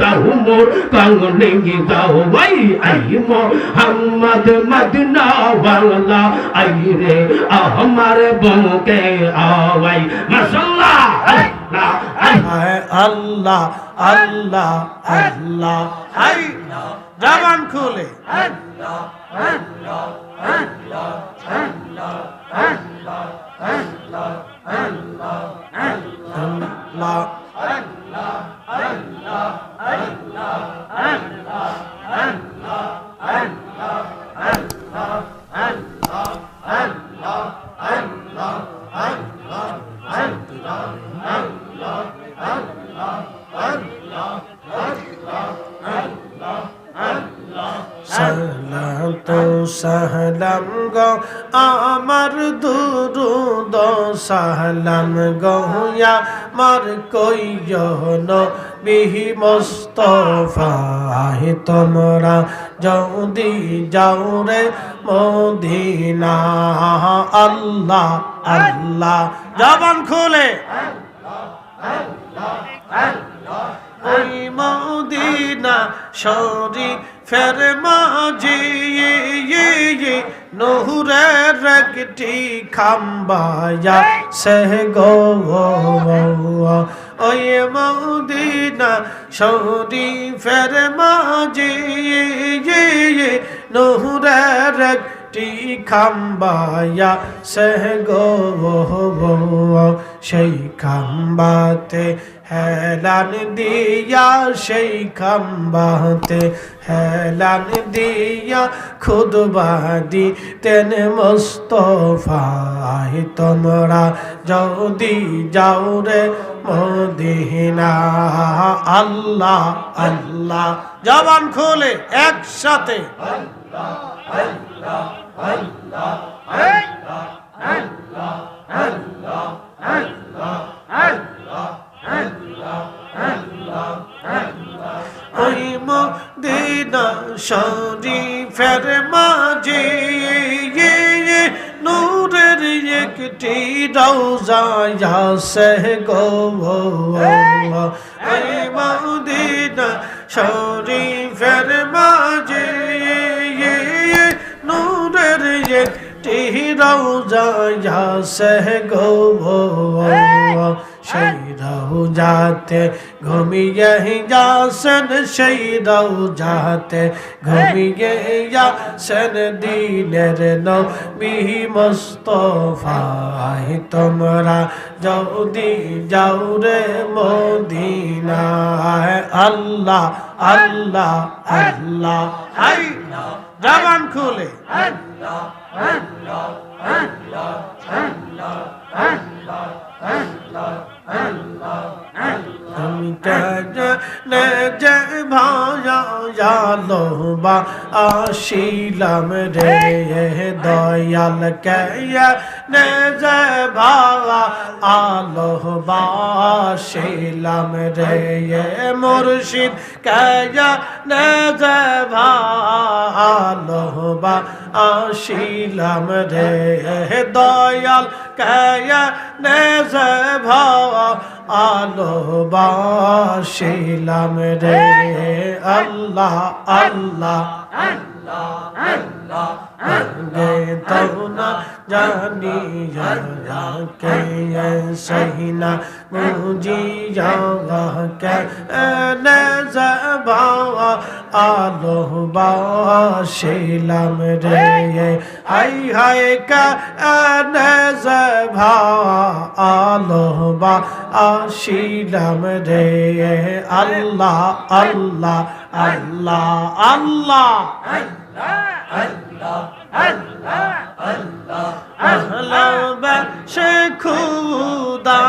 দাও মোর কাঙ্গনে দাও ভাই আই মোহাম্মদ মদিনা ওয়ালা আই রে আমার বমকে আওয়াই। মাশাআল্লাহ আল্লাহ আল্লাহ। আল্লাহ আল্লাহ হাই জবান খুলে। আল্লাহ। আমার দুরুদ সালাম গো আমার কইজন বিহি মোস্তফায় তোমরা যদি যাও রে মদিনা, আল্লাহ আল্লাহ। জবান খুলে। ওই মদিনা শরী ফের মাঝি নহরের একটি খাম্বায়া সে গো ওই মদিনা শরী ফের মাঝি নহরের একটি খাম্বায়া সে গো সেই খাম্বাতে হেলান দিয়া, সেই খাম্বাতে হেলান দিয়া, খুদবাদি তেন মোস্তফায় তোমরা যদি যাও রে মদিনা। আল্লাহ আল্লাহ, জবান খোলে, একসাথে। ওই মদিনা শরীফের মাঝে নূরের একটি রওজা সে গো মদিনা শরীফের মাঝে একটি রওজা সে গো সেই রওজাতে ঘুমিয়ে যাসন সেই রওজাতে ঘুমিয়ে যাসন দিনের নবী মুস্তফায় তোমরা যদি যাও রে মদিনায় আল্লাহ আল্লাহ আল্লাহ হাই জবান খুলে আমি যে ভায়া জালো বা আসিলাম রে দয়াল নে যে ভায়া আলো বা আসিলাম রে মুর্শিদ কেয়া নে যে ভালো বা আসিলাম রে দয়াল কেয়া নে যে ভায়া আলো বাসিলাম রে আল্লাহ আল্লাহ। গে তো না জানি কে সহিনা মুজি কে নে জবাওয়া আলো বাসিলাম রে হাই হাই কা নে জবাওয়া আলো বা আসিলাম রে আল্লাহ আল্লাহ। আল্লাহ আল্লাহ সে খুদা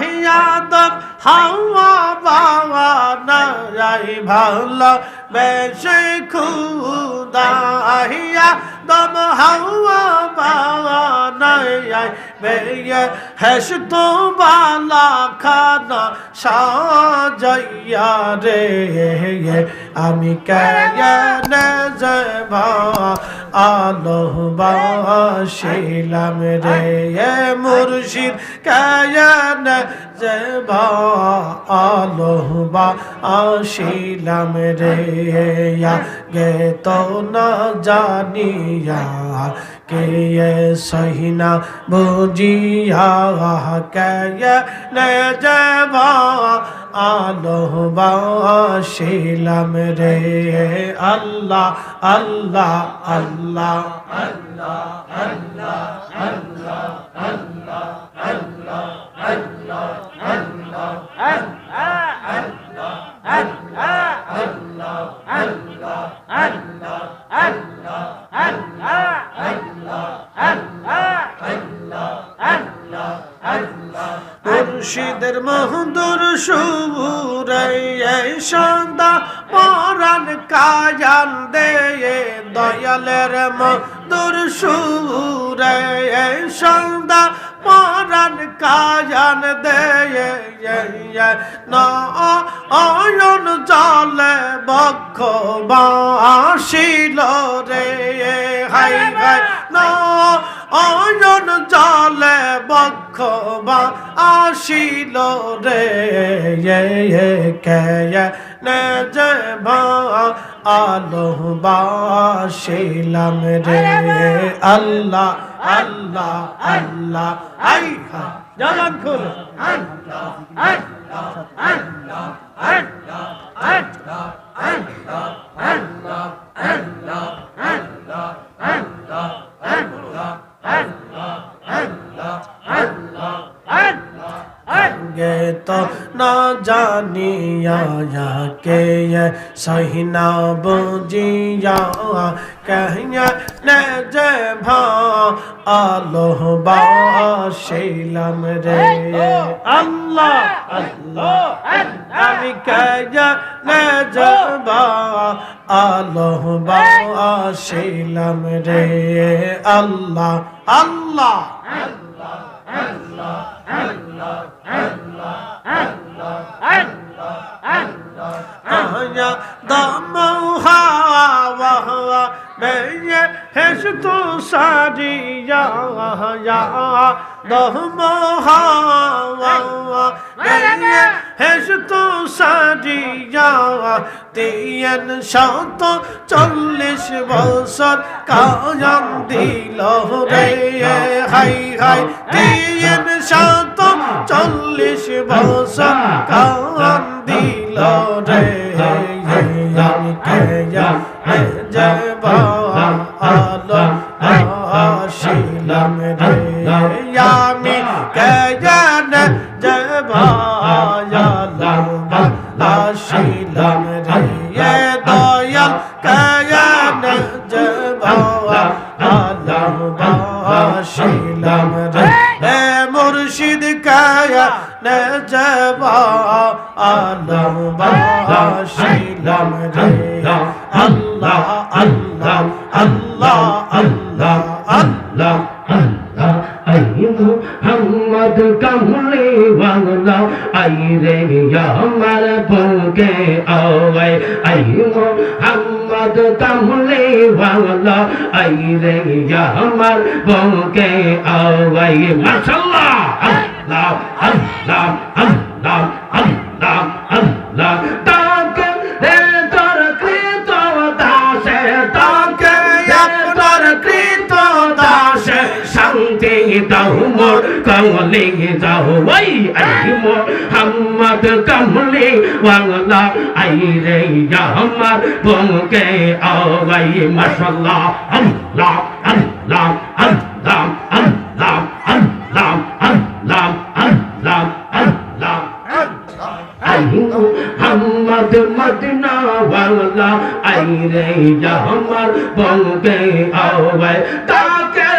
হিয়াদম হাওয়া বাবা নাই ভালো। বেশ খুদা হিয়া দম হাওয়া বাবা নাই বেয়ে হেস তো বালা খানা সাজাইয়া রে আমি কেন যাব আলো বাসিলাম রে মুর্শিদ কায়ন যে আলো বাসিলাম রে গে তো না জানিয়া কে সহিনা বুঝিয়া কে নে যাবা আলো বাসিলাম রে আল্লাহ আল্লাহ আল্লাহ মুর্শিদের মহদুর সুরে সন্ধ্যা পরাণ কাজান দে দয়ালের মধুর সুরে সন্ধ্যা পরাণ কাজান দে নয়ন জলে বক্ষ বাসিল রে হাই হাই নয়ন জলে বক্ষ বা আসিল রে যে আলো বাসিলাম রে আল্লাহ আল্লাহ আল্লাহ আই হা জালান খুল गे तो ना जानिया या के ये सही ना बुझिया कहिया ने जे भा आलो बाशिलम रे अल्लाह अल्लाह আমি কয়া নে জবা আলো বাশিলাম রে আল্লাহ আল্লাহ। তো সারিয়া দহমহা হেস তো সারিয়া তিন শত চল্লিশ বছর কায়ম দিল রে হাই হাই তিন শত চল্লিশ বছর কায়ম দিল রে শিলাম রে আমি কে জান জবা যাবা আসিলাম রে দয়াল কায়ান যাবা আলম বাসিলাম রে মুর্শিদ কায়ান যাবা আলম বাসিলাম রে আল্লাহ আল্লাহ আল্লাহ আল্লাহ আল্লাহ आई मोहम्मद कमले वाला आई रे अमर बन के आवे आई मोहम्मद कमले वाला आई रे अमर बन के आवे माशाल्लाह अल्लाह अल्लाह अल्लाह अल्लाह अल्लाह মোর কমলে যাও, ওই আই মোহাম্মদ কমলে বাংলা আই রে আমার বুকে আওয়াই, মাশাআল্লাহ, আল্লাহ আল্লাহ আল্লাহ আল্লাহ আল্লাহ আল্লাহ আল্লাহ আল্লাহ। মোহাম্মদ মদিনা ওয়ালা আই রে আমার বঙ্গে আওয়াই, তাকে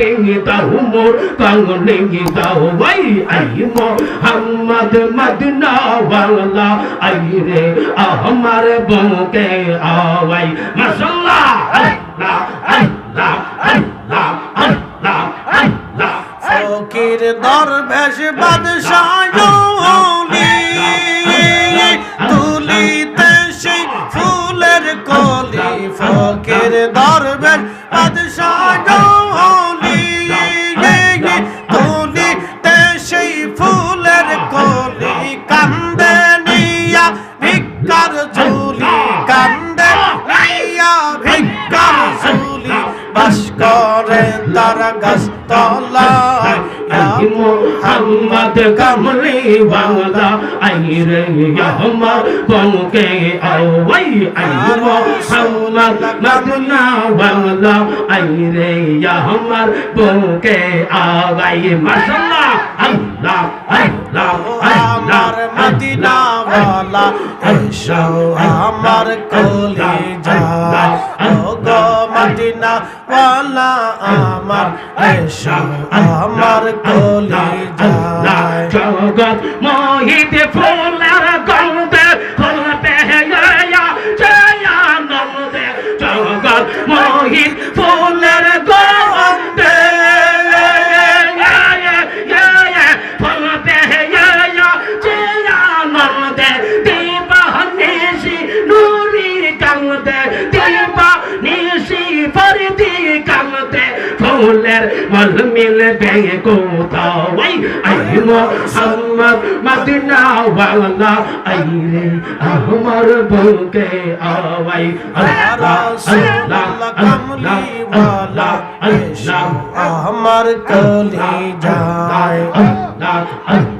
শান্তি দাও মোর কঙ্গনে দাও ভাই, আই মোহাম্মদ মদিনা ওয়ালা আই রে আমার বঙ্গে আওয়াই। মাশাআল্লাহ আল্লাহ আল্লাহ আল্লাহ আল্লাহ আল্লাহ। ফকির দরবেশ বাদশাহ কামলি বাংলা, আই রে আমার বঙ্কে আও আই আই হাওলা নাদুনা বাংলা, আই রে আমার বঙ্কে আও, আই মাশাল্লাহ আল্লাহ আই আমার মদিনা ওয়ালা এসো আমার কলি যা ও মদিনা ওয়ালা আমার, এসো আমার কলি যা জগৎ মোহিত গন্ধে মল মিলবে কোথাও আই মোহাম্মদ মদিনা ওয়ালা আই রে আমার বুকে আওয়াই আল্লাহ আল্লাহ আল্লাহ আল্লাহ আল্লাহ আমার কলি যায় আল্লাহ আল্লাহ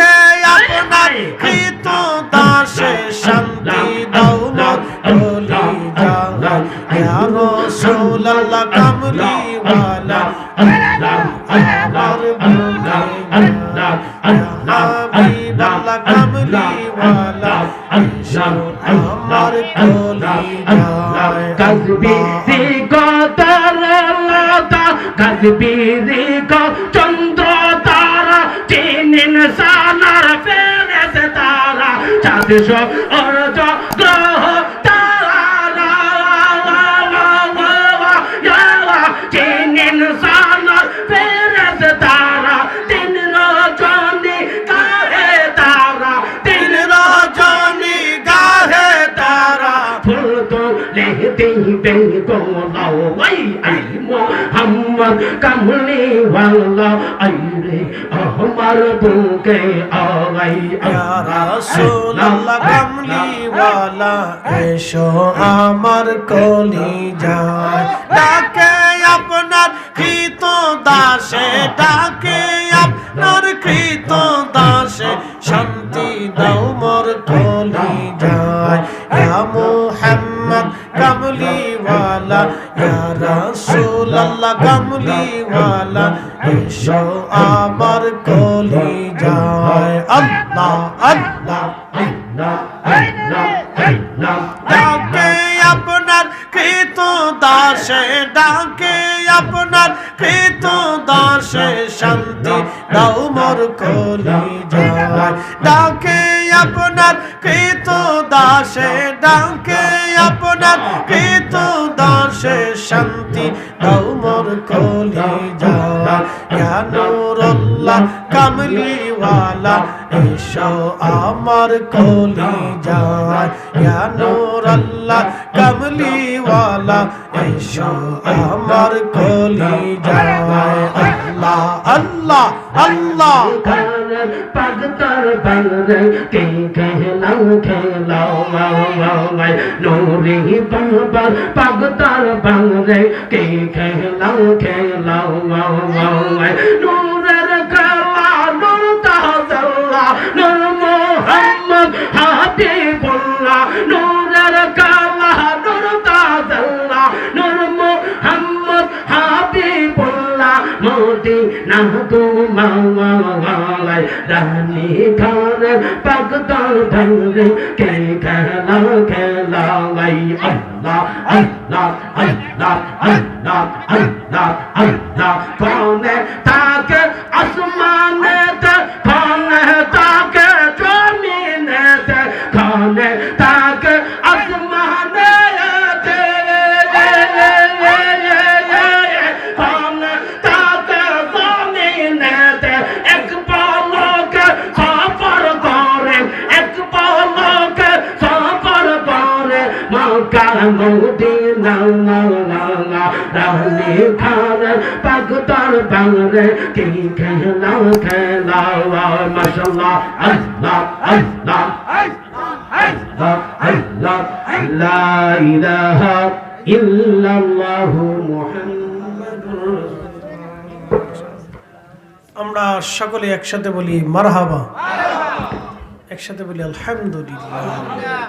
কলি যায় কাজবিরি গতরলতা কাজবিরি গ চন্দ্র তারা চিনিন সানার ফেরেস তারা চাঁদ অর্জ লেহতে বেঙ্গো লাও আই আই মোহাম্মদ কামলি ওয়ালা আই রে আমার বুকে আই ইয়া রাসূলুল্লাহ কামলি ওয়ালা এসো আমার কলি যায় ডাকে আপনার কৃত দাসে ডাকে আপনার কৃত দাসে শান্তি দাও মোর কলি যায় ইয়া মুহাম্মদ কামলি ওয়ালা ইয়া রাসূলুল্লাহ কামলি ওয়ালা এসো আমার কলি যায় আল্লাহ আল্লাহ আল্লাহ আল্লাহ আল্লাহ। আপনার কৃত দাসে ডাকে আপনার কৃত দাসে শান্তি দাও মোর কলি যায় ডাকে আপনার কৃত দাসে, ডাকে আপনার কৃত দাসে শান্তি দাও মোর কলি যায় ইয়া কামলি ওয়ালা এসো আমার কলি যায় ইয়া নূরুল্লাহ কামলি ওয়ালা এসো আমার কলি যায় আল্লাহ আল্লাহ আল্লাহ পাগতার বাংরে কে খেলাও খেলাও মাও মাও মাই নোরি বাবার পাগতার বাংরে কে খেলাও খেলাও মাও মাও মাই ভাঙরে কে খেলা খেলাই আল্লাহ আল্লাহ আল্লাহ আল্লাহ আল্লাহ আল্লাহ। কনে তাকে আসমানে করে আমরা সকলে একসাথে বলি মারহাবা। একসাথে বলি আলহামদুলিল্লাহ।